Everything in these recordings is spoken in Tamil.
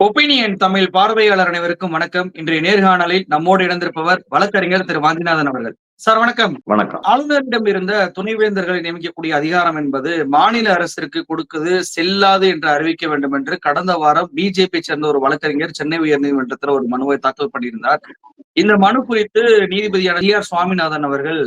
ஒப்பீனியன் தமிழ் பார்வையாளர் அனைவருக்கும் வணக்கம். இன்றைய நேர்காணலில் நம்மோடு இணைந்திருப்பவர் வழக்கறிஞர் திரு வாந்திநாதன் அவர்கள். சார் வணக்கம். வணக்கம். ஆளுநரிடம் இருந்த துணைவேந்தர்களை நியமிக்கக்கூடிய அதிகாரம் என்பது மாநில அரசிற்கு கொடுக்குது செல்லாது என்று அறிவிக்க வேண்டும் என்று கடந்த வாரம் பிஜேபி சேர்ந்த ஒரு வழக்கறிஞர் சென்னை உயர்நீதிமன்றத்தில் ஒரு மனுவை தாக்கல் பண்ணியிருந்தார். இந்த மனு குறித்து நீதிபதியான டி ஆர் சுவாமிநாதன் அவர்கள்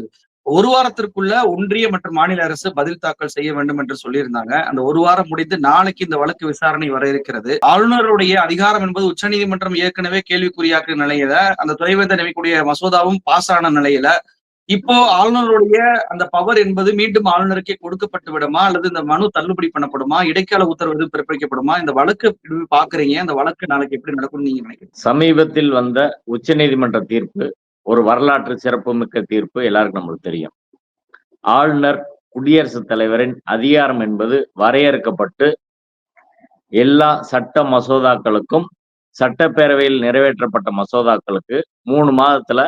ஒரு வாரத்திற்குள்ள ஒன்றிய மற்றும் மாநில அரசு பதில் தாக்கல் செய்ய வேண்டும் என்று சொல்லியிருந்தாங்க. அந்த ஒரு வாரம் முடிந்து நாளைக்கு இந்த வழக்கு விசாரணை வர இருக்கிறது. ஆளுநருடைய அதிகாரம் என்பது உச்சநீதிமன்றம் ஏற்கனவே கேள்விக்குறியாக்குற நிலையில அந்த துறைவேந்தர் நியமிக்கூடிய மசோதாவும் பாஸ் ஆன நிலையில. இப்போ ஆளுநருடைய அந்த பவர் என்பது மீண்டும் ஆளுநருக்கே கொடுக்கப்பட்டு விடுமா? அல்லது இந்த மனு தள்ளுபடி பண்ணப்படுமா? இடைக்கால உத்தரவு பிறப்பிக்கப்படுமா இந்த வழக்கு பாக்குறீங்க. அந்த வழக்கு நாளைக்கு எப்படி நடக்கும்னு நீங்க நினைக்கிறீங்க? சமீபத்தில் வந்த உச்சநீதிமன்ற தீர்ப்பு ஒரு வரலாற்று சிறப்புமிக்க தீர்ப்பு எல்லாருக்கும் நம்மளுக்கு தெரியும். ஆளுநர் குடியரசுத் தலைவரின் அதிகாரம் என்பது வரையறுக்கப்பட்டு எல்லா சட்ட மசோதாக்களுக்கும் சட்டப்பேரவையில் நிறைவேற்றப்பட்ட மசோதாக்களுக்கு மூணு மாதத்துல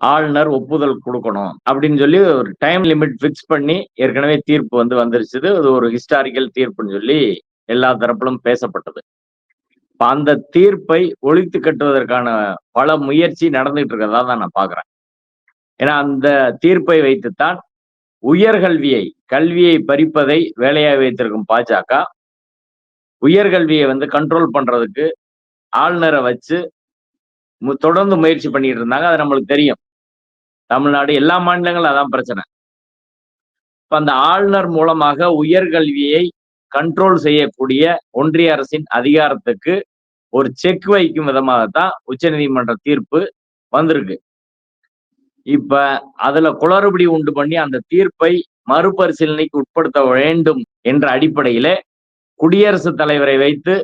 ஆளுநர் ஒப்புதல் கொடுக்கணும் அப்படின்னு சொல்லி ஒரு டைம் லிமிட் ஃபிக்ஸ் பண்ணி ஏற்கனவே தீர்ப்பு வந்து வந்துருச்சுது. அது ஒரு ஹிஸ்டாரிக்கல் தீர்ப்புன்னு சொல்லி எல்லா தரப்பிலும் பேசப்பட்டது. அந்த தீர்ப்பை ஒழித்து கட்டுவதற்கான பல முயற்சி நடந்துகிட்டு இருக்கிறதா தான் நான் பார்க்குறேன். ஏன்னா அந்த தீர்ப்பை வைத்துத்தான் உயர்கல்வியை கல்வியை பறிப்பதை வேலையாக வைத்திருக்கும் பாஜக உயர்கல்வியை வந்து கண்ட்ரோல் பண்றதுக்கு ஆளுநரை வச்சு தொடர்ந்து முயற்சி பண்ணிட்டு இருந்தாங்க அது நம்மளுக்கு தெரியும். தமிழ்நாடு எல்லா மாநிலங்களும் அதான் பிரச்சனை. இப்போ அந்த ஆளுநர் மூலமாக உயர்கல்வியை கண்ட்ரோல் செய்யக்கூடிய ஒன்றிய அரசின் அதிகாரத்துக்கு ஒரு செக் வைக்கும் விதமாகத்தான் உச்சநீதிமன்ற தீர்ப்பு வந்திருக்கு. இப்ப அதுல குளறுபடி உண்டு பண்ணி அந்த தீர்ப்பை மறுபரிசீலனைக்கு உட்படுத்த வேண்டும் என்ற அடிப்படையில குடியரசுத் தலைவரை வைத்து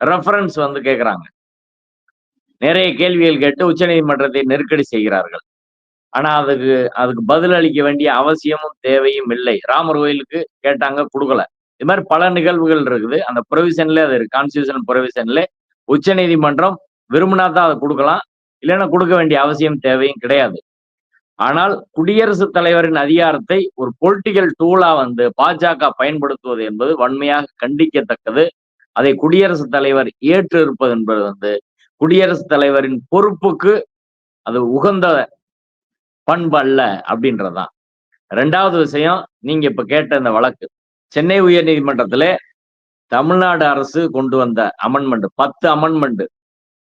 ரெஃபரன்ஸ் வந்து கேட்கிறாங்க நிறைய கேள்விகள் கேட்டு உச்சநீதிமன்றத்தை நெருக்கடி செய்கிறார்கள். ஆனா அதுக்கு அதுக்கு பதில் அளிக்க வேண்டிய அவசியமும் தேவையும் இல்லை. ராமர் கோயிலுக்கு கேட்டாங்க கொடுக்கல. இது மாதிரி பல நிகழ்வுகள் இருக்குது. அந்த ப்ரொவிஷன்ல அது இருக்கு. கான்ஸ்டியூஷன் ப்ரொவிஷன்ல உச்சநீதிமன்றம் விரும்பினா தான் அதை கொடுக்கலாம். இல்லைன்னா கொடுக்க வேண்டிய அவசியம் தேவையும் கிடையாது. ஆனால் குடியரசுத் தலைவரின் அதிகாரத்தை ஒரு பொலிட்டிக்கல் டூலா வந்து பாஜக பயன்படுத்துவது என்பது வன்மையாக கண்டிக்கத்தக்கது. அதை குடியரசுத் தலைவர் ஏற்று இருப்பது என்பது வந்து குடியரசுத் தலைவரின் பொறுப்புக்கு அது உகந்த பண்பு அல்ல அப்படின்றதுதான். ரெண்டாவது விஷயம் நீங்க இப்ப கேட்ட இந்த வழக்கு. சென்னை உயர் நீதிமன்றத்தில் தமிழ்நாடு அரசு கொண்டு வந்த அமெண்ட்மெண்ட் பத்து அமெண்ட்மெண்ட்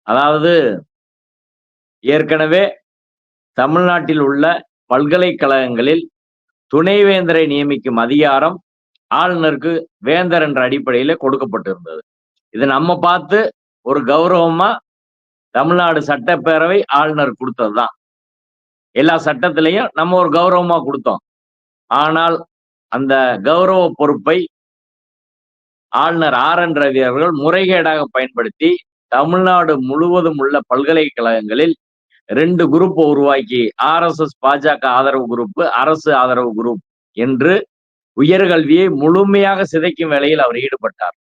அதாவது ஏற்கனவே தமிழ்நாட்டில் உள்ள பல்கலைக்கழகங்களில் துணைவேந்தரை நியமிக்கும் அதிகாரம் ஆளுநருக்கு வேந்தர் என்ற அடிப்படையில் கொடுக்கப்பட்டிருந்தது. இது நம்ம பார்த்து ஒரு கௌரவமா தமிழ்நாடு சட்டப்பேரவை ஆளுநர் கொடுத்ததுதான். எல்லா சட்டத்திலையும் நம்ம ஒரு கௌரவமா கொடுத்தோம். ஆனால் அந்த கௌரவ பொறுப்பை ஆளுநர் ஆர் என் ரவி அவர்கள் முறைகேடாக பயன்படுத்தி தமிழ்நாடு முழுவதும் உள்ள பல்கலைக்கழகங்களில் ரெண்டு குரூப் உருவாக்கி ஆர்எஸ்எஸ் பாஜக ஆதரவு குரூப் அரசு ஆதரவு குரூப் என்று உயர்கல்வியை முழுமையாக சிதைக்கும் வேலையில் அவர் ஈடுபட்டார்.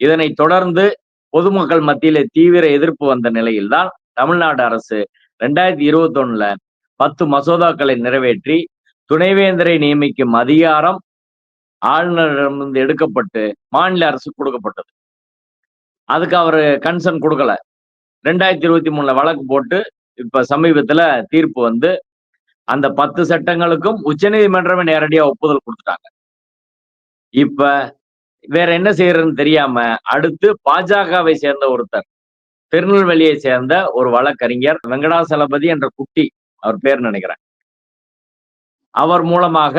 இதனைத் தொடர்ந்து பொதுமக்கள் மத்தியிலே தீவிர எதிர்ப்பு வந்த நிலையில்தான் தமிழ்நாடு அரசு ரெண்டாயிரத்தி இருபத்தி ஒண்ணுல பத்து மசோதாக்களை நிறைவேற்றி துணைவேந்தரை நியமிக்கும் அதிகாரம் ஆளுநரிடமிருந்து எடுக்கப்பட்டு மாநில அரசு கொடுக்கப்பட்டது. அதுக்கு அவர் கன்சர்ன் கொடுக்கல. ரெண்டாயிரத்தி இருபத்தி மூணுல வழக்கு போட்டு இப்ப சமீபத்துல தீர்ப்பு வந்து அந்த பத்து சட்டங்களுக்கும் உச்சநீதிமன்றமே நேரடியா ஒப்புதல் கொடுத்துட்டாங்க. இப்ப வேற என்ன செய்யறதுன்னு தெரியாம அடுத்து பாஜகவை சேர்ந்த ஒருத்தர் திருநெல்வேலியை சேர்ந்த ஒரு வழக்கறிஞர் வெங்கடாசலபதி என்ற குட்டி அவர் பேர் நினைக்கிறேன். அவர் மூலமாக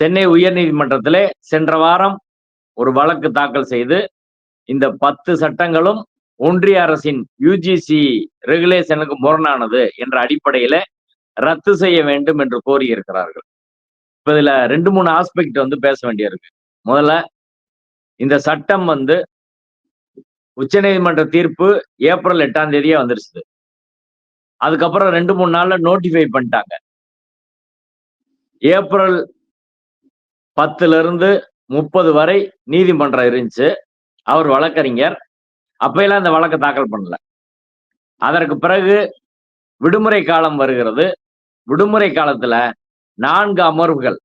சென்னை உயர்நீதிமன்றத்திலே சென்ற வாரம் ஒரு வழக்கு தாக்கல் செய்து இந்த பத்து சட்டங்களும் ஒன்றிய அரசின் யுஜிசி ரெகுலேஷனுக்கு முரணானது என்ற அடிப்படையில ரத்து செய்ய வேண்டும் என்று கோரியிருக்கிறார்கள். இப்ப இதுல ரெண்டு மூணு ஆஸ்பெக்ட் வந்து பேச வேண்டியிருக்கு. முதல்ல இந்த சட்டம் வந்து உச்சநீதிமன்ற தீர்ப்பு ஏப்ரல் எட்டாம் தேதியே வந்துருச்சு அதுக்கப்புறம் ரெண்டு மூணு நாள்ல நோட்டிஃபை பண்ணிட்டாங்க. ஏப்ரல் பத்துல இருந்து முப்பது வரை நீதிமன்றம் இருந்துச்சு. அவர் வழக்கறிஞர். அப்பையெல்லாம் இந்த வழக்கை தாக்கல் பண்ணல. அதற்கு பிறகு விடுமுறை காலம் வருகிறது. விடுமுறை காலத்துல நான்கு அமர்வுகள்.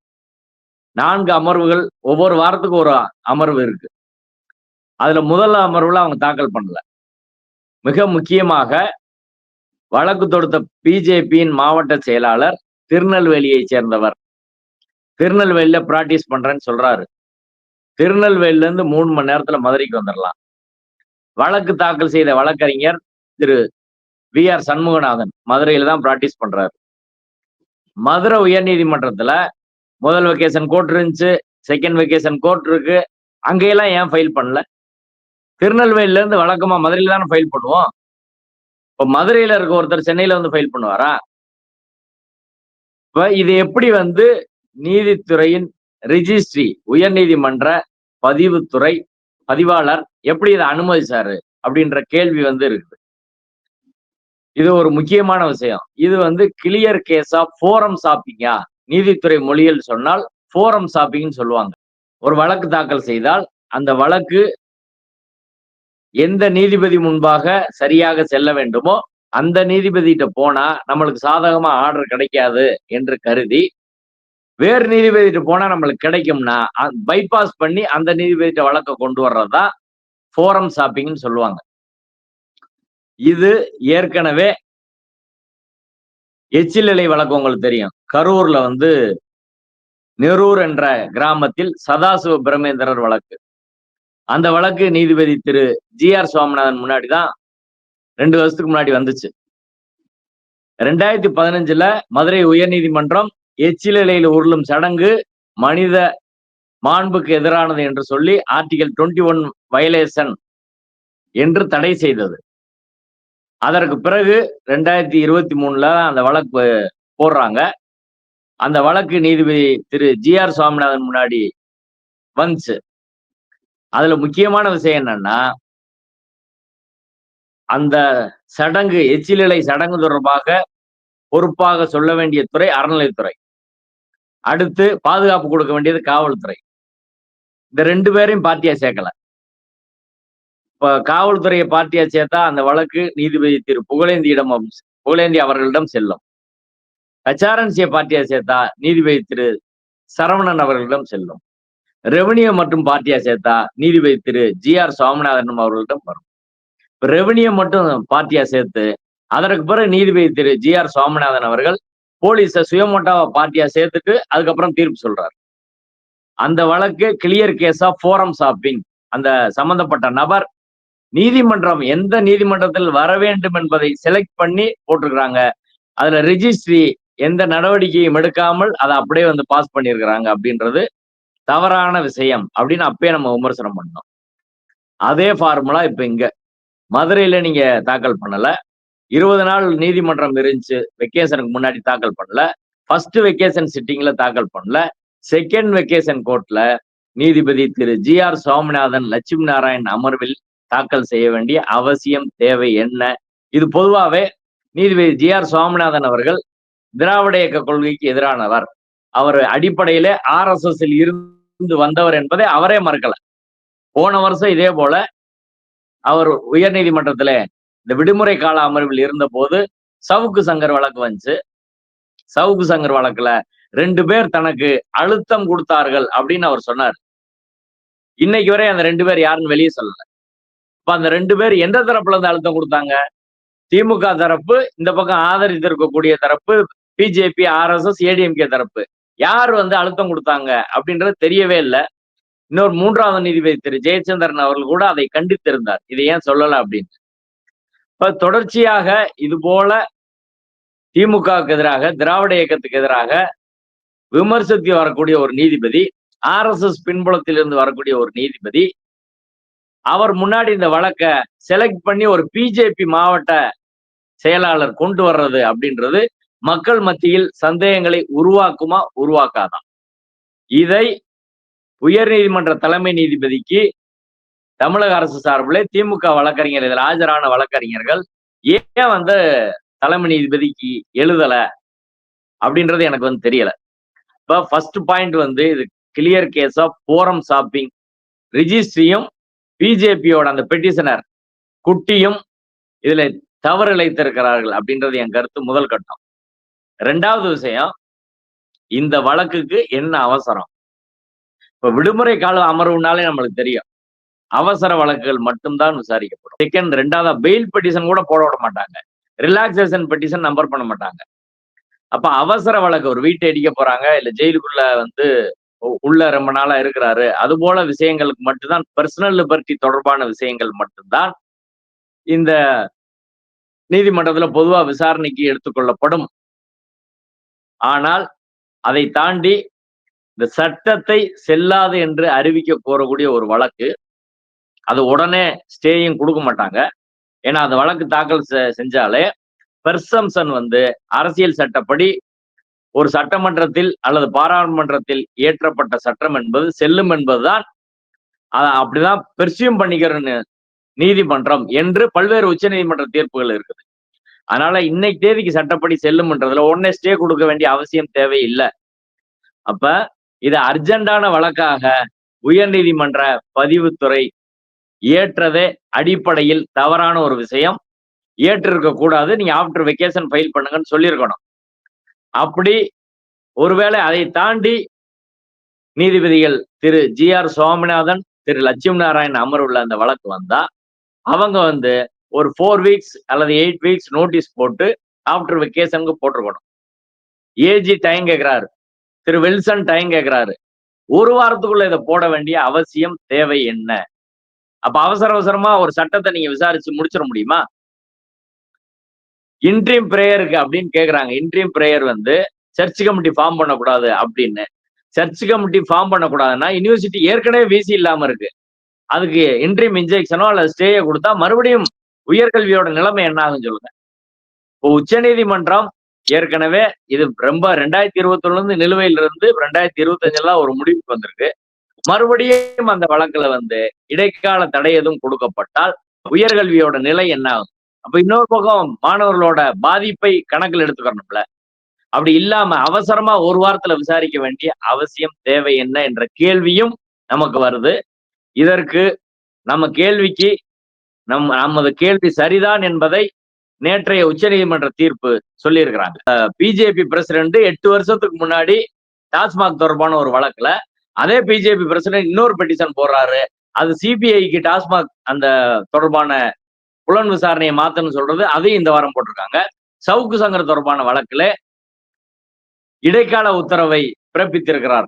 நான்கு அமர்வுகள் ஒவ்வொரு வாரத்துக்கு ஒரு அமர்வு இருக்கு. அதுல முதல் அமர்வுல அவங்க தாக்கல் பண்ணல. மிக முக்கியமாக வழக்கு தொடுத்த பிஜேபியின் மாவட்ட செயலாளர் திருநெல்வேலியை சேர்ந்தவர். திருநெல்வேலியில ப்ராக்டிஸ் பண்றேன்னு சொல்றாரு. திருநெல்வேலியில இருந்து மூணு மணி நேரத்துல மதுரைக்கு வந்துடலாம் வழக்கு தாக்கல் செய்த வழக்கறிஞர் திரு வி ஆர் சண்முகநாதன் மதுரையில தான் ப்ராக்டிஸ் பண்றாரு. மதுரை உயர்நீதிமன்றத்தில் முதல் வெக்கேஷன் கோர்ட் இருந்துச்சு செகண்ட் வெக்கேஷன் கோர்ட் இருக்கு. அங்கேயெல்லாம் ஏன் ஃபைல் பண்ணல? திருநெல்வேலியில இருந்து வழக்கமா மதுரையில தானே ஃபைல் பண்ணுவோம்? இப்போ மதுரையில இருக்க ஒருத்தர் சென்னையில வந்து ஃபைல் பண்ணுவாரா? இப்போ இது எப்படி வந்து நீதித்துறையின் ரிஜிஸ்ட்ரி உயர்நீதிமன்ற பதிவுத்துறை பதிவாளர் எப்படி இதை அனுமதிச்சாரு அப்படின்ற கேள்வி வந்து இருக்குது. இது ஒரு முக்கியமான விஷயம். இது வந்து கிளியர் கேஸ் ஆஃப் ஃபோரம் ஷாப்பிங்கா நீதித்துறை மொழியில் சொன்னால் ஃபோரம் ஷாப்பிங்னு சொல்லுவாங்க. ஒரு வழக்கு தாக்கல் செய்தால் அந்த வழக்கு எந்த நீதிபதி முன்பாக சரியாக செல்ல வேண்டுமோ அந்த நீதிபதிகிட்ட போனா நம்மளுக்கு சாதகமா ஆர்டர் கிடைக்காது என்று கருதி வேறு நீதிபதிட்டு போனா நம்மளுக்கு கிடைக்கும்னா பைபாஸ் பண்ணி அந்த நீதிபதிட்ட வழக்க கொண்டு வர்றதா ஃபோரம் ஷாப்பிங்னு சொல்லுவாங்க. இது ஏற்கனவே எச்சிலலை வழக்கு உங்களுக்கு தெரியும். கரூர்ல வந்து நெரூர் என்ற கிராமத்தில் சதாசிவ பிரமேந்திரர் வழக்கு. அந்த வழக்கு நீதிபதி திரு ஜி ஆர் சுவாமிநாதன் முன்னாடி தான் ரெண்டு வருஷத்துக்கு முன்னாடி வந்துச்சு. ரெண்டாயிரத்தி பதினஞ்சுல மதுரை உயர்நீதிமன்றம் எச்சிலையில் உருளும் சடங்கு மனித மாண்புக்கு எதிரானது என்று சொல்லி ஆர்டிகல் டுவெண்ட்டி ஒன் வயலேஷன் என்று தடை செய்தது. அதற்கு பிறகு ரெண்டாயிரத்தி இருபத்தி மூணுல அந்த வழக்கு போடுறாங்க. அந்த வழக்கு நீதிபதி திரு ஜி ஆர் சுவாமிநாதன் முன்னாடி வந்துச்சு. அதுல முக்கியமான விஷயம் என்னன்னா அந்த சடங்கு எச்சிலலை சடங்கு தொடர்பாக பொறுப்பாக சொல்ல வேண்டிய துறை அறநிலைத்துறை அடுத்து பாதுகாப்பு கொடுக்க வேண்டியது காவல்துறை. இந்த ரெண்டு பேரையும் பார்ட்டியா சேர்க்கல. இப்ப காவல்துறையை பார்ட்டியா சேர்த்தா அந்த வழக்கு நீதிபதி திரு புகழேந்தியிடம் புகழேந்தி அவர்களிடம் செல்லும். கச்சாரன்சியை பார்ட்டியா சேர்த்தா நீதிபதி திரு சரவணன் அவர்களிடம் செல்லும். ரெவன்யூ மற்றும் பார்ட்டியா சேர்த்தா நீதிபதி திரு ஜி ஆர் சுவாமிநாதன் அவர்களிடம் வரும். ரெவன்யூ மட்டும் பார்ட்டியா சேர்த்து அதற்கு பிறகு நீதிபதி திரு ஜி ஆர் சுவாமிநாதன் அவர்கள் போலீஸை சுயமோட்டா பார்ட்டியா சேர்த்துட்டு அதுக்கப்புறம் தீர்ப்பு சொல்றாரு. அந்த வழக்கு clear case of forum shopping அந்த சம்பந்தப்பட்ட நபர் நீதிமன்றம் எந்த நீதிமன்றத்தில் வர வேண்டும் என்பதை செலக்ட் பண்ணி போட்டிருக்கிறாங்க. அதுல ரிஜிஸ்ட்ரி எந்த நடவடிக்கையும் எடுக்காமல் அதை அப்படியே வந்து பாஸ் பண்ணியிருக்கிறாங்க அப்படின்றது தவறான விஷயம் அப்படின்னு அப்பயே நம்ம விமர்சனம் பண்ணோம். அதே ஃபார்முலா இப்ப இங்க. மதுரையில நீங்க தாக்கல் பண்ணல. இருபது நாள் நீதிமன்றம் இருந்துச்சு வெக்கேஷனுக்கு முன்னாடி தாக்கல் பண்ணல. ஃபர்ஸ்ட் வெக்கேஷன் சிட்டிங்ல தாக்கல் பண்ணல. செகண்ட் வெக்கேஷன் கோர்ட்ல நீதிபதி திரு ஜி ஆர் சுவாமிநாதன் லட்சுமி நாராயண் அமர்வில் தாக்கல் செய்ய வேண்டிய அவசியம் தேவை என்ன? இது பொதுவாகவே நீதிபதி ஜி ஆர் சுவாமிநாதன் அவர்கள் திராவிட இயக்க கொள்கைக்கு எதிரானவர். அவர் அடிப்படையிலே ஆர் எஸ் எஸ் இருந்து வந்தவர் என்பதை அவரே மறுக்கல. போன வருஷம் இதே போல அவர் உயர் நீதிமன்றத்துல இந்த விடுமுறை கால அமர்வில் இருந்த போது சவுக்கு சங்கர் வழக்கு வந்துச்சு. சவுக்கு சங்கர் வழக்குல ரெண்டு பேர் தனக்கு அழுத்தம் கொடுத்தார்கள் அப்படின்னு அவர் சொன்னார். இன்னைக்கு வரை அந்த ரெண்டு பேர் யாருன்னு வெளியே சொல்லல. இப்ப அந்த ரெண்டு பேர் எந்த தரப்புல இருந்து அழுத்தம் கொடுத்தாங்க? திமுக தரப்பு இந்த பக்கம் ஆதரித்து இருக்கக்கூடிய தரப்பு பிஜேபி ஆர்எஸ்எஸ் ஏடிஎம்கே தரப்பு. யார் வந்து அழுத்தம் கொடுத்தாங்க அப்படின்றது தெரியவே இல்லை. இன்னொரு மூன்றாவது நீதிபதி திரு. ஜெயச்சந்திரன் அவர்கள் கூட அதை கண்டித்திருந்தார். இதை ஏன் சொல்லல அப்படின்னு. இப்ப தொடர்ச்சியாக இது போல திமுகவுக்கு எதிராக திராவிட இயக்கத்துக்கு எதிராக விமர்சித்து வரக்கூடிய ஒரு நீதிபதி ஆர் எஸ் எஸ் பின்புலத்திலிருந்து வரக்கூடிய ஒரு நீதிபதி அவர் முன்னாடி இந்த வழக்கை செலக்ட் பண்ணி ஒரு பிஜேபி மாவட்ட செயலாளர் கொண்டு வர்றது அப்படின்றது மக்கள் மத்தியில் சந்தேகங்களை உருவாக்குமா உருவாக்காதான் இதை உயர் நீதிமன்ற தலைமை நீதிபதிக்கு தமிழக அரசு சார்பில் திமுக வழக்கறிஞர் இதில் ஆஜரான வழக்கறிஞர்கள் ஏன் வந்து தலைமை நீதிபதிக்கு எழுதல அப்படின்றது எனக்கு வந்து தெரியல. இப்போ ஃபர்ஸ்ட் பாயிண்ட் வந்து இது clear case of forum shopping ரிஜிஸ்ட்ரியும் பிஜேபியோட அந்த பெட்டிஷனர் குட்டியும் இதுல தவறு இழைத்திருக்கிறார்கள் அப்படின்றது என் கருத்து முதல் கட்டம். ரெண்டாவது விஷயம் இந்த வழக்குக்கு என்ன அவசரம்? இப்ப விடுமுறை கால அமர்வுனாலே நம்மளுக்கு தெரியும். அவசர வழக்குகள் மட்டும்தான் விசாரிக்கப்படும். செகண்ட் ரெண்டாவது பெயில் பெட்டிஷன் கூட போட விட மாட்டாங்க. ரிலாக்ஸேஷன் பெட்டிஷன் நம்பர் பண்ண மாட்டாங்க. அப்ப அவசர வழக்கு ஒரு வீட்டை அடிக்க போறாங்க இல்ல ஜெயிலுக்குள்ள வந்து உள்ள ரொம்ப நாளா இருக்கிறாரு அது போல விஷயங்களுக்கு மட்டும்தான் பர்சனல் லிபர்ட்டி தொடர்பான விஷயங்கள் மட்டும்தான் இந்த நீதிமன்றத்துல பொதுவா விசாரணைக்கு எடுத்துக்கொள்ளப்படும். ஆனால் அதை தாண்டி இந்த சட்டத்தை செல்லாது என்று அறிவிக்க கோரக்கூடிய ஒரு வழக்கு அது உடனே ஸ்டேயும் கொடுக்க மாட்டாங்க. ஏன்னா அந்த வழக்கு தாக்கல் செ- செஞ்சாலே பெர்சம்சன் வந்து அரசியல் சட்டப்படி ஒரு சட்டமன்றத்தில் அல்லது பாராளுமன்றத்தில் இயற்றப்பட்ட சட்டம் என்பது செல்லும் என்பதுதான். அத அப்படிதான் பெர்சியூம் பண்ணிக்கிற நீதிமன்றம் என்று பல்வேறு உச்சநீதிமன்ற தீர்ப்புகள் இருக்குது. அதனால இன்னைக்கு தேதிக்கு சட்டப்படி செல்லும்ன்றதுல உடனே ஸ்டே கொடுக்க வேண்டிய அவசியம் தேவையில்லை. அப்ப இது அர்ஜென்டான வழக்காக உயர்நீதிமன்ற பதிவுத்துறை ஏற்றதே அடிப்படையில் தவறான ஒரு விஷயம். ஏற்றிருக்க கூடாது. நீங்க ஆஃப்டர் வெக்கேஷன் ஃபைல் பண்ணுங்கன்னு சொல்லியிருக்கணும். அப்படி ஒருவேளை அதை தாண்டி நீதிபதிகள் திரு ஜி ஆர் சுவாமிநாதன் திரு லட்சுமி நாராயண் அமர்வுள்ள அந்த வழக்கு வந்தா அவங்க வந்து ஒரு ஃபோர் வீக்ஸ் அல்லது எயிட் வீக்ஸ் நோட்டீஸ் போட்டு ஆஃப்டர் வெக்கேஷனுக்கு போட்டிருக்கணும். ஏஜி டைம் கேட்கிறாரு திரு வில்சன் டைம் கேட்கிறாரு ஒரு வாரத்துக்குள்ள இதை போட வேண்டிய அவசியம் தேவை என்ன? அப்ப அவசர அவசரமா ஒரு சட்டத்தை நீங்க விசாரிச்சு முடிச்சிட முடியுமா? இன்ட்ரீம் ப்ரேயருக்கு அப்படின்னு கேக்குறாங்க. இன்ட்ரீம் ப்ரேயர் வந்து சர்ச் கமிட்டி ஃபார்ம் பண்ணக்கூடாது அப்படின்னு. சர்ச் கமிட்டி ஃபார்ம் பண்ணக்கூடாதுன்னா யூனிவர்சிட்டி ஏற்கனவே விசி இல்லாம இருக்கு. அதுக்கு இன்ட்ரீம் இன்ஜெக்ஷனோ அல்லது ஸ்டேயை கொடுத்தா மறுபடியும் உயர்கல்வியோட நிலைமை என்ன ஆகுன்னு சொல்லுங்க. இப்போ உச்சநீதிமன்றம் ஏற்கனவே இது ரொம்ப ரெண்டாயிரத்தி இருபத்தொன்னு இருந்து நிலுவையில இருந்து ரெண்டாயிரத்தி இருபத்தஞ்சுலாம் ஒரு முடிவுக்கு வந்திருக்கு. மறுபடியும் அந்த வழக்குல வந்து இடைக்கால தடை எதுவும் கொடுக்கப்பட்டால் உயர்கல்வியோட நிலை என்ன ஆகும் அப்ப இன்னொரு பக்கம் மாணவர்களோட பாதிப்பை கணக்கில் எடுத்துக்கணும்ல. அப்படி இல்லாம அவசரமா ஒரு வாரத்துல விசாரிக்க வேண்டிய அவசியம் தேவை என்ன என்ற கேள்வியும் நமக்கு வருது. இதற்கு நம்ம கேள்விக்கு நம் நமது கேள்வி சரிதான் என்பதை நேற்றைய உச்சநீதிமன்ற தீர்ப்பு சொல்லியிருக்கிறாங்க. பிஜேபி பிரசிடென்ட் எட்டு வருஷத்துக்கு முன்னாடி டாஸ்மாக் தொடர்பான ஒரு வழக்குல அதே பிஜேபி பிரசிடென்ட் இன்னொரு பெட்டிஷன் போடுறாரு. அது சிபிஐக்கு டாஸ்மாக் அந்த தொடர்பான புலன் விசாரணையை மாத்தணும்னு சொல்றது அதையும் இந்த வாரம் போட்டிருக்காங்க. சவுக்கு சங்கர் தொடர்பான வழக்குல இடைக்கால உத்தரவை பிறப்பித்திருக்கிறார்.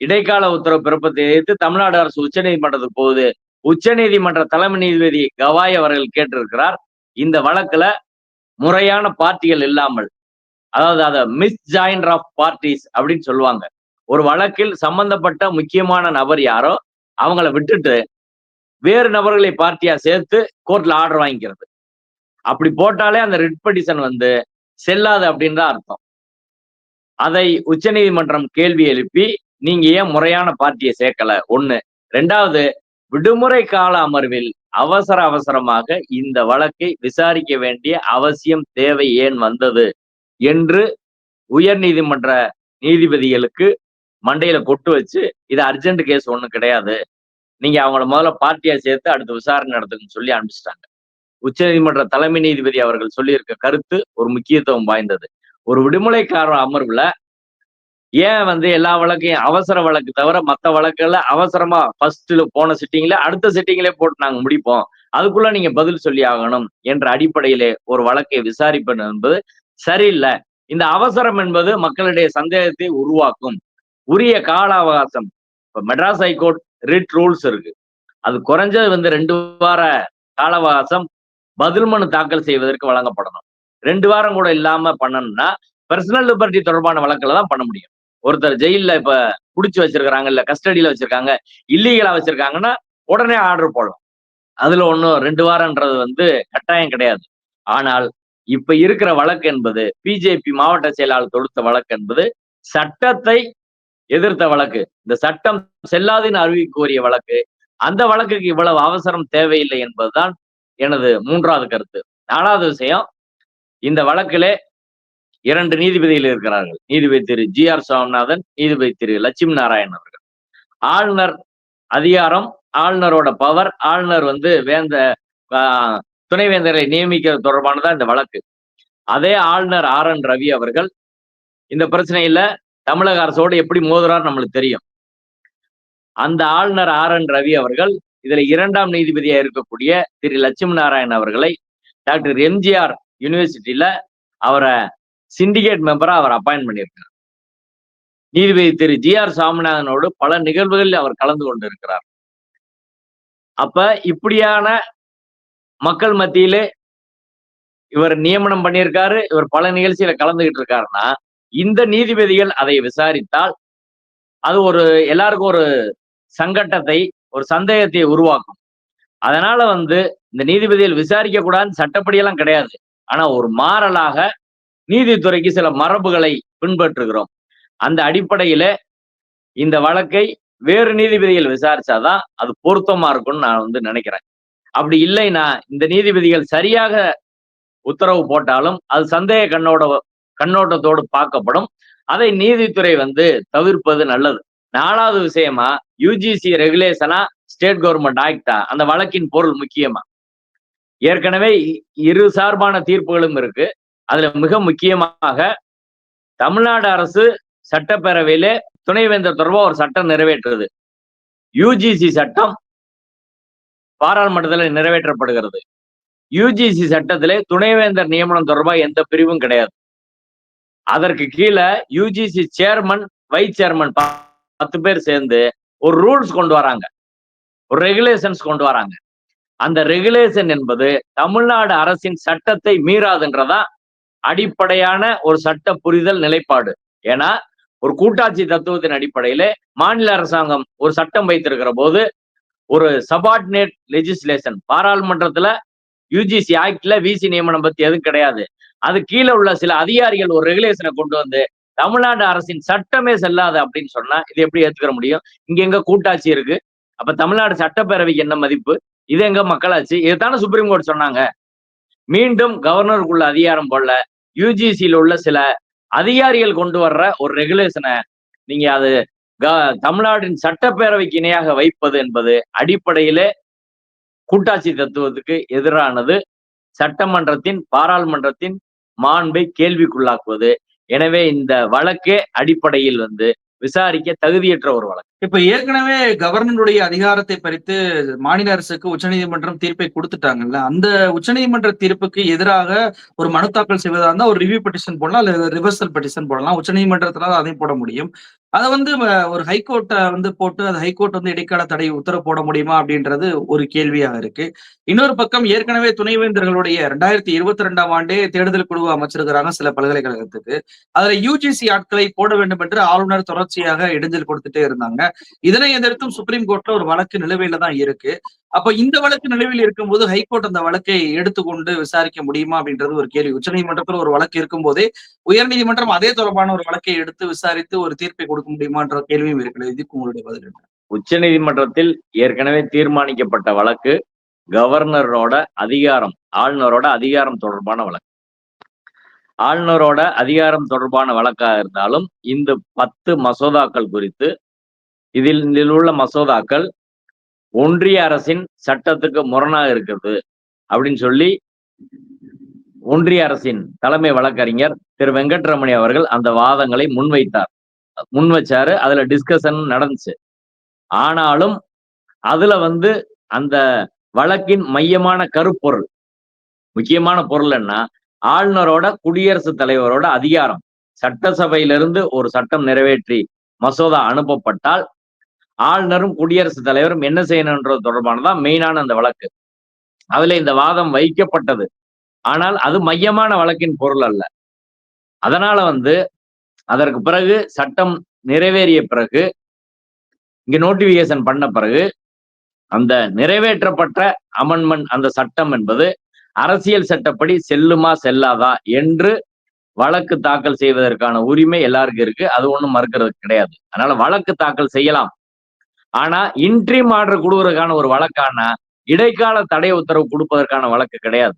இடைக்கால உத்தரவு பிறப்பத்தை எதிர்த்து தமிழ்நாடு அரசு உச்சநீதிமன்றத்துக்கு போகுது. உச்சநீதிமன்ற தலைமை நீதிபதி கவாய் அவர்கள் கேட்டிருக்கிறார் இந்த வழக்குல முறையான பார்ட்டிகள் இல்லாமல் அதாவது அதை மிஸ் ஜாயின்ட் ஆஃப் பார்ட்டிஸ் அப்படின்னு சொல்லுவாங்க. ஒரு வழக்கில் சம்பந்தப்பட்ட முக்கியமான நபர் யாரோ அவங்கள விட்டுட்டு வேறு நபர்களை பார்ட்டியா சேர்த்து கோர்ட்ல ஆர்டர் வாங்கிக்கிறது. அப்படி போட்டாலே அந்த ரிட் பெட்டிஷன் வந்து செல்லாது அப்படின்னு தான் அர்த்தம். அதை உச்சநீதிமன்றம் கேள்வி எழுப்பி நீங்க ஏன் முறையான பார்ட்டியை சேர்க்கல? ஒண்ணு. ரெண்டாவது விடுமுறை கால அமர்வில் அவசர அவசரமாக இந்த வழக்கை விசாரிக்க வேண்டிய அவசியம் தேவை ஏன் வந்தது? என்று உயர் நீதிமன்ற நீதிபதிகளுக்கு மண்டையில கொட்டு வச்சு இது அர்ஜென்ட் கேஸ் ஒன்றும் கிடையாது. நீங்க அவங்கள முதல்ல பார்ட்டியா சேர்த்து அடுத்து விசாரணை நடத்துக்குன்னு சொல்லி அனுப்பிச்சிட்டாங்க. உச்சநீதிமன்ற தலைமை நீதிபதி அவர்கள் சொல்லியிருக்க கருத்து ஒரு முக்கியத்துவம் வாய்ந்தது. ஒரு விடுமுறைக்கார அமர்வுல ஏன் வந்து எல்லா வழக்கையும் அவசர வழக்கு தவிர மற்ற வழக்குல அவசரமா ஃபர்ஸ்ட்ல போன சிட்டிங்ல அடுத்த சிட்டிங்களே போட்டு நாங்க முடிப்போம். அதுக்குள்ள நீங்க பதில் சொல்லி ஆகணும் என்ற அடிப்படையிலே ஒரு வழக்கை விசாரிப்பது என்பது சரியில்லை. இந்த அவசரம் என்பது மக்களுடைய சந்தேகத்தை உருவாக்கும். உரிய கால அவகாசம் இப்ப மெட்ராஸ் ஹைகோர்ட் ரிட் ரூல்ஸ் இருக்கு. அது குறைஞ்சது வந்து ரெண்டு வார கால அவகாசம் பதில் மனு தாக்கல் செய்வதற்கு வழங்கப்படணும். ரெண்டு வாரம் கூட இல்லாம பண்ணணும்னா பர்சனல் லிபர்ட்டி தொடர்பான வழக்கில் தான் பண்ண முடியும். ஒருத்தர் ஜெயிலில் இப்ப புடிச்சு வச்சிருக்கிறாங்க இல்ல கஸ்டடியில வச்சிருக்காங்க இல்லீகலா வச்சிருக்காங்கன்னா உடனே ஆர்டர் போடலாம் அதுல ஒன்றும் ரெண்டு வாரம்ன்றது வந்து கட்டாயம் கிடையாது. ஆனால் இப்ப இருக்கிற வழக்கு என்பது பிஜேபி மாவட்ட செயலாளர் தொடுத்த வழக்கு என்பது சட்டத்தை எதிர்த்த வழக்கு. இந்த சட்டம் செல்லாதுன்னு அறிவிக்க கோரிய வழக்கு. அந்த வழக்குக்கு இவ்வளவு அவசரம் தேவையில்லை என்பதுதான் எனது மூன்றாவது கருத்து. நாலாவது விஷயம் இந்த வழக்கிலே இரண்டு நீதிபதிகள் இருக்கிறார்கள். நீதிபதி திரு ஜி ஆர் சுவாமிநாதன் நீதிபதி திரு லட்சுமி நாராயண் அவர்கள். ஆளுநர் அதிகாரம் ஆளுநரோட பவர் ஆளுநர் வந்து வேந்த துணைவேந்தரை நியமிக்கிறது தொடர்பானதான் இந்த வழக்கு. அதே ஆளுநர் ஆர் என் ரவி அவர்கள் இந்த பிரச்சனையில தமிழக அரசோடு எப்படி மோதுறார் நம்மளுக்கு தெரியும். அந்த ஆளுநர் ஆர் என் ரவி அவர்கள் இதுல இரண்டாம் நீதிபதியா இருக்கக்கூடிய திரு லட்சுமி நாராயண் அவர்களை டாக்டர் எம்ஜிஆர் யூனிவர்சிட்டியில அவரை சிண்டிகேட் மெம்பரா அவர் அப்பாயின் பண்ணியிருக்கார். நீதிபதி திரு ஜி ஆர் சாமிநாதனோடு பல நிகழ்வுகளில் அவர் கலந்து கொண்டிருக்கிறார். அப்ப இப்படியான மக்கள் மத்தியிலே இவர் நியமனம் பண்ணியிருக்காரு இவர் பல நிகழ்ச்சியில கலந்துகிட்டு இருக்காருன்னா இந்த நீதிபதிகள் அதை விசாரித்தால் அது ஒரு எல்லாருக்கும் ஒரு சங்கட்டத்தை ஒரு சந்தேகத்தை உருவாக்கும். அதனால வந்து இந்த நீதிபதிகள் விசாரிக்க கூடாதுன்னு சட்டப்படியெல்லாம் கிடையாது. ஆனா ஒரு மாறலாக நீதித்துறைக்கு சில மரபுகளை பின்பற்றுகிறோம். அந்த அடிப்படையில இந்த வழக்கை வேறு நீதிபதிகள் விசாரிச்சாதான் அது பொருத்தமா இருக்கும்னு நான் வந்து நினைக்கிறேன். அப்படி இல்லைன்னா இந்த நீதிபதிகள் சரியாக உத்தரவு போட்டாலும் அது சந்தேக கண்ணோட கண்ணோட்டத்தோடு பார்க்கப்படும். அதை நீதித்துறை வந்து தவிர்ப்பது நல்லது. நாலாவது விஷயமா யூஜிசி ரெகுலேஷனா ஸ்டேட் கவர்மெண்ட் ஆக்டா அந்த வழக்கின் பொருள் முக்கியமா? ஏற்கனவே இ- இரு சார்பான தீர்ப்புகளும் இருக்கு. அதுல மிக முக்கியமாக தமிழ்நாடு அரசு சட்டப்பேரவையிலே துணைவேந்தர் தொடர்பா ஒரு சட்டம் நிறைவேற்றுறது யூஜிசி சட்டம் பாராளுமன்றத்தில் நிறைவேற்றப்படுகிறது. யூஜிசி சட்டத்திலே துணைவேந்தர் நியமனம் தொடர்பா எந்த பிரிவும் கிடையாது. அதற்கு கீழே யூஜிசி சேர்மன் வைஸ் சேர்மன் பத்து பேர் சேர்ந்து ஒரு ரூல்ஸ் கொண்டு வராங்க. ஒரு ரெகுலேஷன்ஸ் கொண்டு வராங்க. அந்த ரெகுலேஷன் என்பது தமிழ்நாடு அரசின் சட்டத்தை மீறாதுன்றதா? அடிப்படையான ஒரு சட்ட புரிதல் நிலைப்பாடு. ஏன்னா ஒரு கூட்டாட்சி தத்துவத்தின் அடிப்படையில மாநில அரசாங்கம் ஒரு சட்டம் வைத்திருக்கிற போது ஒரு சபார்டினேட் லெஜிஸ்லேஷன் பாராளுமன்றத்துல யூஜிசி ஆக்ட்ல விசி நியமனம் பத்தி எதுவும் கிடையாது. அது கீழே உள்ள சில அதிகாரிகள் ஒரு ரெகுலேஷனை கொண்டு வந்து தமிழ்நாடு அரசின் சட்டமே செல்லாது அப்படின்னு சொன்னா இது எப்படி ஏத்துக்கிற முடியும்? இங்க எங்க கூட்டாட்சி இருக்கு? அப்ப தமிழ்நாடு சட்டப்பேரவைக்கு என்ன மதிப்பு? இது எங்க மக்களாட்சி? இதுதானே சுப்ரீம் கோர்ட் சொன்னாங்க. மீண்டும் கவர்னருக்குள்ள அதிகாரம் போல யூஜிசியில் உள்ள சில அதிகாரிகள் கொண்டு வர்ற ஒரு ரெகுலேஷனை நீங்க அது க- தமிழ்நாட்டின் சட்டப்பேரவைக்கு இணையாக வைப்பது என்பது அடிப்படையிலே கூட்டாட்சி தத்துவத்துக்கு எதிரானது. சட்டமன்றத்தின் பாராளுமன்றத்தின் மாண்பை கேள்விக்குள்ளாக்குவது. எனவே இந்த வழக்கே அடிப்படையில் வந்து விசாரிக்க தகுதியற்ற ஒரு வழக்கு. இப்ப ஏற்கனவே கவர்னருடைய அதிகாரத்தை பறித்து மாநில அரசுக்கு உச்சநீதிமன்றம் தீர்ப்பை கொடுத்துட்டாங்கல்ல அந்த உச்சநீதிமன்ற தீர்ப்புக்கு எதிராக ஒரு மனு தாக்கல் செய்வதா இருந்தா ஒரு ரிவ்யூ பெட்டிஷன் போடலாம் அல்லது ரிவர்சல் பெட்டிஷன் போடலாம். உச்சநீதிமன்றத்துல அதையும் போட முடியும். அதை வந்து ஒரு ஹைகோர்ட்டை வந்து போட்டு அது ஹைகோர்ட் வந்து இடைக்கால தடை உத்தரவு போட முடியுமா அப்படின்றது ஒரு கேள்வியாக இருக்கு. இன்னொரு பக்கம் ஏற்கனவே துணைவேந்தர்களுடைய ரெண்டாயிரத்தி இருபத்தி ரெண்டாம் ஆண்டே தேடுதல் குழு அமைச்சிருக்கிறாங்க சில பல்கலைக்கழகத்துக்கு. அதுல யூஜிசி ஆட்களை போட வேண்டும் என்று ஆளுநர் தொடர்ச்சியாக இடைஞ்சல் கொடுத்துட்டே இருந்தாங்க. இதனை எதிர்த்தும் சுப்ரீம் கோர்ட்ல ஒரு வழக்கு நிலுவையில தான் இருக்கு. அப்ப இந்த வழக்கு நிலுவையில் இருக்கும்போது ஹைகோர்ட் அந்த வழக்கை எடுத்துக்கொண்டு விசாரிக்க முடியுமா அப்படின்றது ஒரு கேள்வி. உச்சநீதிமன்றத்தில் ஒரு வழக்கு இருக்கும்போதே உயர்நீதிமன்றம் அதே தொடர்பான ஒரு வழக்கை எடுத்து விசாரித்து ஒரு தீர்ப்பை கொடுக்க முடியுமான்ற கேள்வியும் இருக்கிறது இதுக்கு உங்களுடைய பதில் என்ன? உச்சநீதிமன்றத்தில் ஏற்கனவே தீர்மானிக்கப்பட்ட வழக்கு கவர்னரோட அதிகாரம் ஆளுநரோட அதிகாரம் தொடர்பான வழக்கு. ஆளுநரோட அதிகாரம் தொடர்பான வழக்காக இருந்தாலும் இந்த பத்து மசோதாக்கள் குறித்து இதில் இதில் உள்ள மசோதாக்கள் ஒன்றிய அரசின் சட்டத்துக்கு முரணாக இருக்கிறது அப்படின்னு சொல்லி ஒன்றிய அரசின் தலைமை வழக்கறிஞர் திரு வெங்கட்ரமணி அவர்கள் அந்த வாதங்களை முன்வைத்தார். முன் வச்சாரு அதுல டிஸ்கஷன் நடந்துச்சு. ஆனாலும் அதுல வந்து அந்த வழக்கின் மையமான கருப்பொருள் முக்கியமான பொருள் என்ன? ஆளுநரோட குடியரசுத் தலைவரோட அதிகாரம். சட்டசபையிலிருந்து ஒரு சட்டம் நிறைவேற்றி மசோதா அனுப்பப்பட்டால் ஆளுநரும் குடியரசுத் தலைவரும் என்ன செய்யணுன்றது தொடர்பானதான் மெயினான அந்த வழக்கு. அதுல இந்த வாதம் வைக்கப்பட்டது. ஆனால் அது மையமான வழக்கின் பொருள் அல்ல. அதனால வந்து அதற்கு பிறகு சட்டம் நிறைவேறிய பிறகு இங்க நோட்டிபிகேஷன் பண்ண பிறகு அந்த நிறைவேற்றப்பட்ட அமெண்ட்மெண்ட் அந்த சட்டம் என்பது அரசியல் சட்டப்படி செல்லுமா செல்லாதா என்று வழக்கு தாக்கல் செய்வதற்கான உரிமை எல்லாருக்கும் இருக்கு. அது ஒண்ணும் மறுக்கிறது கிடையாது. அதனால வழக்கு தாக்கல் செய்யலாம். ஆனா இன்ட்ரீம் ஆர்டர் கொடுக்கறதுக்கான ஒரு வழக்கான இடைக்கால தடை உத்தரவு கொடுப்பதற்கான வழக்கு கிடையாது.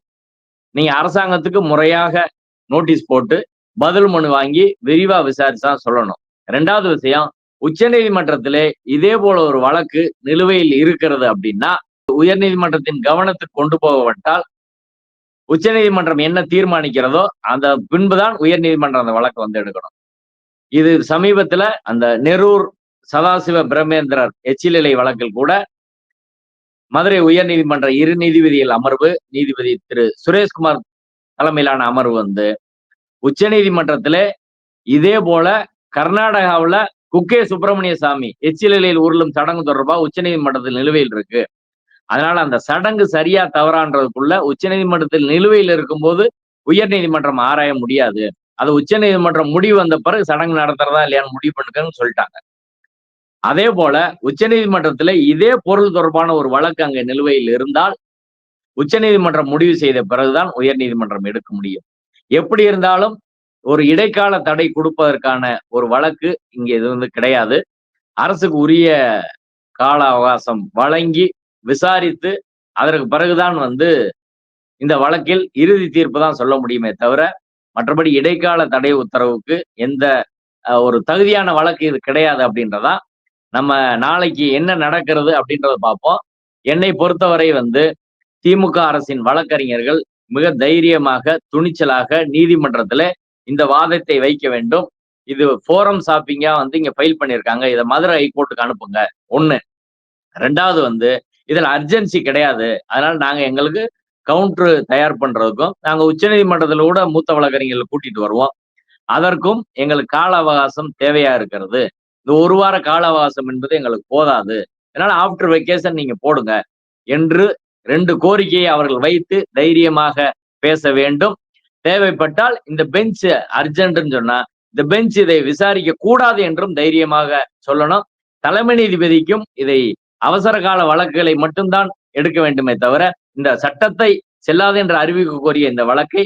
நீங்க அரசாங்கத்துக்கு முறையாக நோட்டீஸ் போட்டு பதில் மனு வாங்கி விரிவா விசாரிச்சா சொல்லணும். ரெண்டாவது விஷயம் உச்சநீதிமன்றத்திலே இதே போல ஒரு வழக்கு நிலுவையில் இருக்கிறது அப்படின்னா உயர்நீதிமன்றத்தின் கவனத்துக்கு கொண்டு போகப்பட்டால் உச்சநீதிமன்றம் என்ன தீர்மானிக்கிறதோ அந்த பின்புதான் உயர்நீதிமன்றம் அந்த வழக்கு வந்து எடுக்கணும். இது சமீபத்துல அந்த நெரூர் சதாசிவ பிரம்மேந்திரர் எச்சிலிலை வழக்கில் கூட மதுரை உயர்நீதிமன்ற இரு நீதிபதிகள் அமர்வு நீதிபதி திரு சுரேஷ்குமார் தலைமையிலான அமர்வு வந்து உச்சநீதிமன்றத்திலே இதே போல கர்நாடகாவில் குக்கே சுப்பிரமணிய சாமி எச்சிலையில் உருளும் சடங்கு தொடர்பா உச்சநீதிமன்றத்தில் நிலுவையில் இருக்கு. அதனால அந்த சடங்கு சரியா தவறான்றதுக்குள்ள உச்சநீதிமன்றத்தில் நிலுவையில் இருக்கும்போது உயர்நீதிமன்றம் ஆராய முடியாது. அது உச்சநீதிமன்றம் முடிவு வந்த பிறகு சடங்கு நடத்துறதா இல்லையான்னு முடிவு பண்ணுங்கன்னு சொல்லிட்டாங்க. அதே போல உச்சநீதிமன்றத்துல இதே பொருள் தொடர்பான ஒரு வழக்கு அங்கே நிலுவையில் இருந்தால் உச்சநீதிமன்றம் முடிவு செய்த பிறகுதான் உயர்நீதிமன்றம் எடுக்க முடியும். எப்படி இருந்தாலும் ஒரு இடைக்கால தடை கொடுப்பதற்கான ஒரு வழக்கு இங்கே இது வந்து கிடையாது. அரசுக்கு உரிய கால அவகாசம் வழங்கி விசாரித்து அதற்கு பிறகுதான் வந்து இந்த வழக்கில் இறுதி தீர்ப்பு தான் சொல்ல முடியுமே தவிர மற்றபடி இடைக்கால தடை உத்தரவுக்கு எந்த ஒரு தகுதியான வழக்கு இது கிடையாது அப்படின்றதான் நம்ம நாளைக்கு என்ன நடக்கிறது அப்படின்றத பார்ப்போம். என்னை பொறுத்தவரை வந்து திமுக அரசின் வழக்கறிஞர்கள் மிக தைரியமாக துணிச்சலாக நீதிமன்றத்துல இந்த வாதத்தை வைக்க வேண்டும். இது ஃபோரம் ஷாப்பிங்கா வந்து இங்க ஃபைல் பண்ணியிருக்காங்க. இதை மதுரை ஹைகோர்ட்டுக்கு அனுப்புங்க. ஒண்ணு. ரெண்டாவது வந்து இதுல அர்ஜென்சி கிடையாது. அதனால நாங்க எங்களுக்கு கவுண்டர் தயார் பண்றதுக்கும் நாங்க உச்சநீதிமன்றத்தில் கூட மூத்த வழக்கறிஞர்களை கூட்டிட்டு வருவோம். அதற்கும் எங்களுக்கு கால அவகாசம் தேவையா இருக்கிறது. இந்த ஒரு வார கால அவகாசம் என்பது எங்களுக்கு போதாது. அதனால ஆஃப்டர் வெக்கேஷன் நீங்க போடுங்க என்று ரெண்டு கோரிக்கையை அவர்கள் வைத்து தைரியமாக பேச வேண்டும். தேவைப்பட்டால் இந்த பெஞ்ச் அர்ஜென்ட்னு சொன்னா இந்த பெஞ்ச் இதை விசாரிக்க கூடாது என்றும் தைரியமாக சொல்லணும். தலைமை நீதிபதிக்கும் இதை அவசர கால வழக்குகளை மட்டும்தான் எடுக்க வேண்டுமே தவிர இந்த சட்டத்தை செல்லாது என்று அறிவிக்க கோரிய இந்த வழக்கை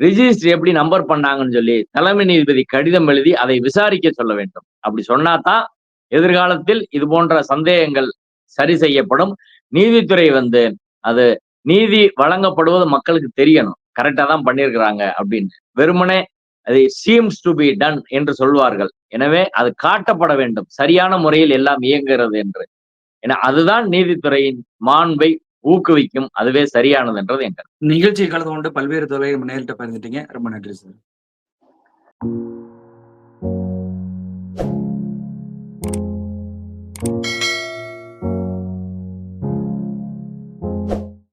ரிஜிஸ்டர் எப்படி நம்பர் பண்ணாங்கன்னு சொல்லி தலைமை நீதிபதி கடிதம் எழுதி அதை விசாரிக்க சொல்ல வேண்டும். அப்படி சொன்னாதான் எதிர்காலத்தில் இது போன்ற சந்தேகங்கள் சரி செய்யப்படும். நீதித்துறை வந்து அது நீதி வழங்கப்படுவது மக்களுக்கு தெரியணும். கரெக்டா தான் பண்ணியிருக்கிறாங்க அப்படின்னு. வெறுமனே அது சீம்ஸ் டு பி டன் என்று சொல்வார்கள். எனவே அது காட்டப்பட வேண்டும். சரியான முறையில் எல்லாம் இயங்குகிறது என்று. ஏன்னா அதுதான் நீதித்துறையின் மாண்பை ஊக்குவிக்கும் அதுவே சரியானது என்றது என் நிகழ்ச்சியை கலந்து கொண்டு பல்வேறு துறையை நேரிட்ட பகிர்ந்துட்டீங்க. ரொம்ப நன்றி சார்.